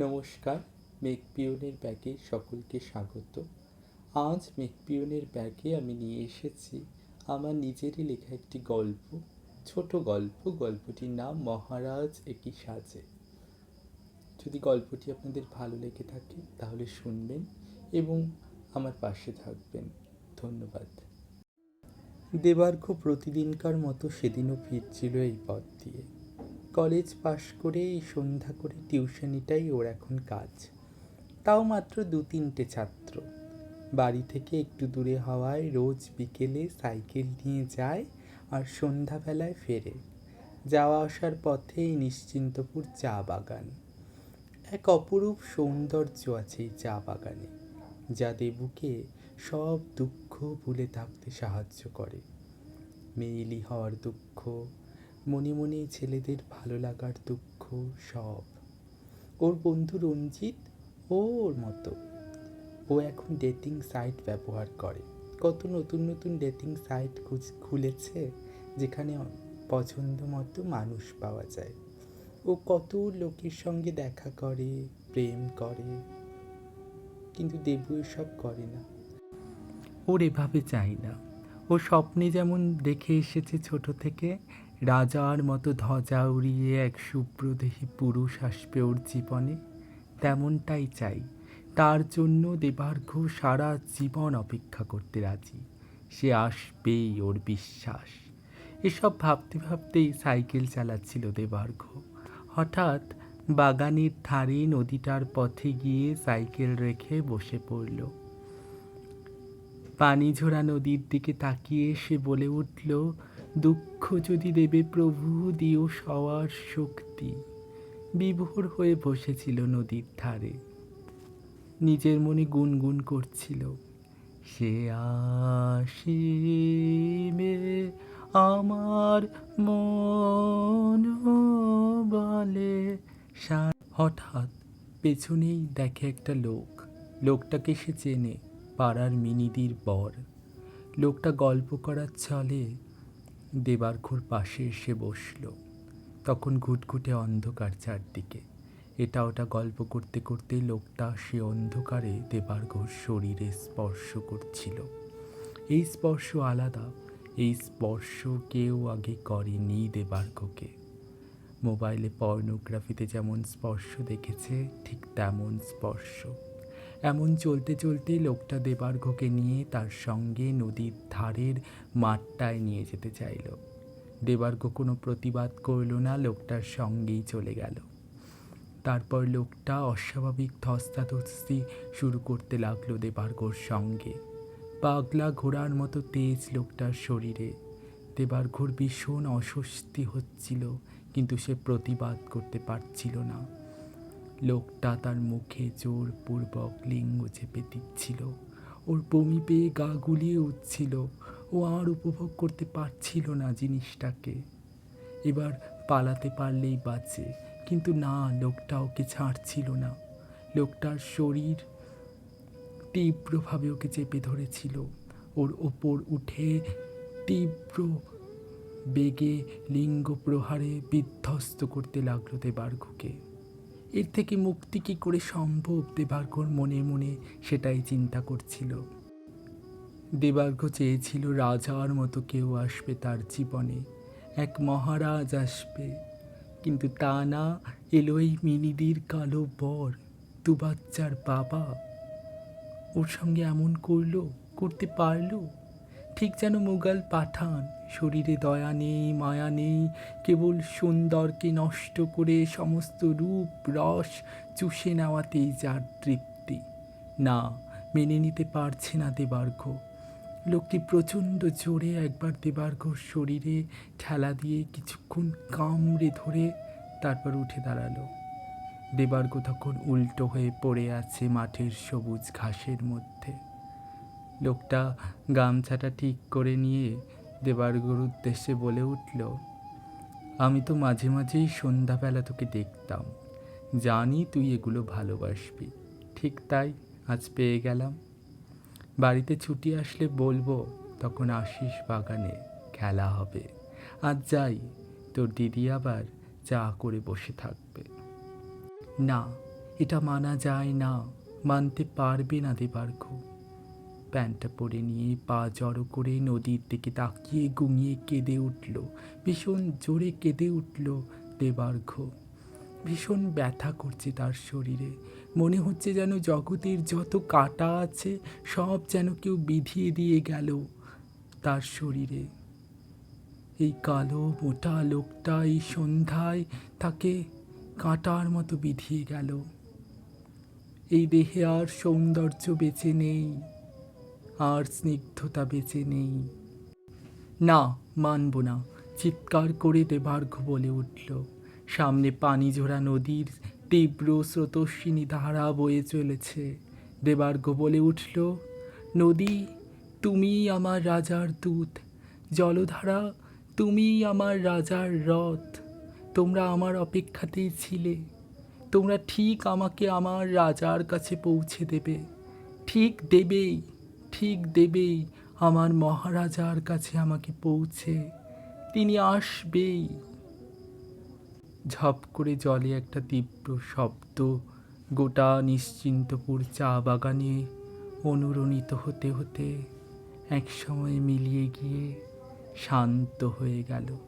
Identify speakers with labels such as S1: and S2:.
S1: নমস্কার মেকপিওনের ব্যাগে সকলকে স্বাগত। আজ মেকপিওনের ব্যাগে আমি নিয়ে এসেছি আমার নিজেরই লেখা একটি গল্প, ছোট গল্প। গল্পটির নাম মহারাজ একই সাজে। যদি গল্পটি আপনাদের ভালো লেগে থাকে তাহলে শুনবেন এবং আমার পাশে থাকবেন। ধন্যবাদ। দেবার্ঘ প্রতিদিনকার মতো সেদিনও ফিরছিল এই পথ দিয়ে। কলেজ পাশ করে এই সন্ধ্যা করে টিউশনিটাই ওর এখন কাজ। তাও মাত্র দু তিনটে ছাত্র। বাড়ি থেকে একটু দূরে হওয়ায় রোজ বিকেলে সাইকেল নিয়ে যায় আর সন্ধ্যাবেলায় ফেরে। যাওয়া আসার পথেই নিশ্চিন্তপুর চা বাগান। এক অপরূপ সৌন্দর্য আছে এই চা বাগানে, যা দেবুকে সব দুঃখ ভুলে থাকতে সাহায্য করে। মেয়েলি হওয়ার দুঃখ মনে মনে ছেলেদের ভালো লাগার দুঃখ সব। ওর বন্ধু রঞ্জিত ওর মতো। ও এখন ডেটিং সাইট ব্যবহার করে। কত নতুন নতুন ডেটিং সাইট খুলেছে যেখানে পছন্দ মতো মানুষ পাওয়া যায়। ও কত লোকের সঙ্গে দেখা করে, প্রেম করে, কিন্তু দেবু এসব করে না। ওর এভাবে চাই না। ও স্বপ্নে যেমন দেখে এসেছে ছোট থেকে রাজার মতো ধ্বজা উড়িয়ে এক সুপ্রদেহী পুরুষ আসবে ওর জীবনে। তেমনটাই চাই। তার জন্য দেবার্ঘ সারা জীবন অপেক্ষা করতে রাজি। সে আসবেই ওর বিশ্বাস। এসব ভাবতে ভাবতেই সাইকেল চালাচ্ছিল দেবার্ঘ। হঠাৎ বাগানের ধারে নদীটার পথে গিয়ে সাইকেল রেখে বসে পড়ল। পানি ঝোড়া নদীর দিকে তাকিয়ে সে বলে উঠল দুঃখ যদি দেবে প্রভু, দিও সওয়ার শক্তি। বিভোর হয়ে বসেছিল নদীর ধারে। নিজের মনে গুনগুন করছিল। সে আসিবে আমার মন বলে। হঠাৎ পেছনেই দেখে একটা লোক। লোকটাকে সে চেনে, পাড়ার মিনিদির বর। লোকটা গল্প করার ছলে দেবার্ঘর পাশে এসে বসল। তখন ঘুটঘুটে অন্ধকার চারদিকে। এটা ওটা গল্প করতে করতে লোকটা সে অন্ধকারে দেবার দেবার্ঘর শরীরে স্পর্শ করছিল। এই স্পর্শ আলাদা, এই স্পর্শ কেউ আগে করেনি দেবার্ঘকে মোবাইলে পর্নোগ্রাফিতে যেমন স্পর্শ দেখেছে, ঠিক তেমন স্পর্শ। এমন চলতে চলতে লোকটা দেবার্ঘকে নিয়ে তার সঙ্গে নদীর ধারের মাঠটায় নিয়ে যেতে চাইল। দেবার্ঘ কোনো প্রতিবাদ করল না, লোকটার সঙ্গেই চলে গেল। তারপর লোকটা অস্বাভাবিক ধস্তাধস্তি শুরু করতে লাগল দেবার্ঘর সঙ্গে। পাগলা ঘোড়ার মতো তেজ লোকটার শরীরে। দেবার্ঘর ভীষণ অস্বস্তি হচ্ছিল, কিন্তু সে প্রতিবাদ করতে পারছিল না। লোকটা তার মুখে জোরপূর্বক লিঙ্গ চেপে দিচ্ছিল। ওর বমি পেয়ে গা গুলিয়ে উঠছিল। ও আর উপভোগ করতে পারছিল না জিনিসটাকে। এবার পালাতে পারলেই বাঁচে, কিন্তু না, লোকটা ওকে ছাড়ছিল না। লোকটার শরীর তীব্রভাবে ওকে চেপে ধরেছিল। ওর ওপর উঠে তীব্র বেগে লিঙ্গ প্রহারে বিধ্বস্ত করতে লাগল দেবার্ঘকে। এর থেকে মুক্তি কী করে সম্ভব? দেবার্ঘর মনে মনে সেটাই চিন্তা করছিল। দেবার্ঘ চেয়েছিল রাজার মতো কেউ আসবে তার জীবনে। এক মহারাজ আসবে। কিন্তু তা না এলো এই মিনিদির কালো বর, দু বাচ্চার বাবা। ওর সঙ্গে এমন করল, করতে পারল? ঠিক যেন মুঘল পাঠান। শরীরে দয়া নেই, মায়া নেই, কেবল সুন্দরকে নষ্ট করে সমস্ত রূপ, রস চুষে নেওয়াতেই যার তৃপ্তি। না, মেনে নিতে পারছে না দেবার্ঘ। লোকটি প্রচণ্ড জোরে একবার দেবার্ঘর শরীরে ঠেলা দিয়ে কিছুক্ষণ কামড়ে ধরে তারপর উঠে দাঁড়াল। দেবার্ঘ তখন উল্টো হয়ে পড়ে আছে মাঠের সবুজ ঘাসের মধ্যে। লোকটা গামছাটা ঠিক করে নিয়ে দেবার্ঘর উদ্দেশ্যে বলে উঠল, আমি তো মাঝে মাঝেই সন্ধ্যাবেলা তোকে দেখতাম। জানি তুই এগুলো ভালোবাসবি। ঠিক তাই আজ পেয়ে গেলাম। বাড়িতে ছুটি আসলে বলব, তখন আসিস বাগানে খেলা হবে। আর যাই, তোর দিদি আবার চা করে বসে থাকবে। না, এটা মানা যায় না। মানতে পারবে না দেবার্ঘ প্যান্টটা পরে নিয়ে পা জড়ো করে নদীর দিকে তাকিয়ে গুঙিয়ে কেঁদে উঠল। ভীষণ জোরে কেঁদে উঠল দেবার্ঘ। ভীষণ ব্যথা করছে তার শরীরে। মনে হচ্ছে যেন জগতের যত কাটা আছে সব যেন কেউ বিধিয়ে দিয়ে গেল তার শরীরে। এই কালো মোটা লোকটা এই সন্ধ্যায় তাকে কাঁটার মতো বিধিয়ে গেল। এই দেহে আর সৌন্দর্য বেঁচে নেই। আর স্নিগ্ধতা বেঁচে নেই। না, মানব না, চিৎকার করে দেবার্ঘ বলে উঠল। সামনে পানি ঝোড়া নদীর তীব্র স্রোতস্বিনী ধারা বয়ে চলেছে। দেবার্ঘ বলে উঠল, নদী তুমি আমার রাজার দূত। জলধারা, তুমিই আমার রাজার রথ। তোমরা আমার অপেক্ষাতেই ছিলে। তোমরা ঠিক আমাকে আমার রাজার কাছে পৌঁছে দেবে। ঠিক দেবেই। ঠিক দেবেই, আমার মহারাজার কাছে আমাকে পৌঁছে। তিনি আসবেই। ঝপ করে জলে একটা তীব্র শব্দ, গোটা নিশ্চিন্তপুর চা বাগানে অনুরণিত হতে হতে এক সময় মিলিয়ে গিয়ে শান্ত হয়ে গেল।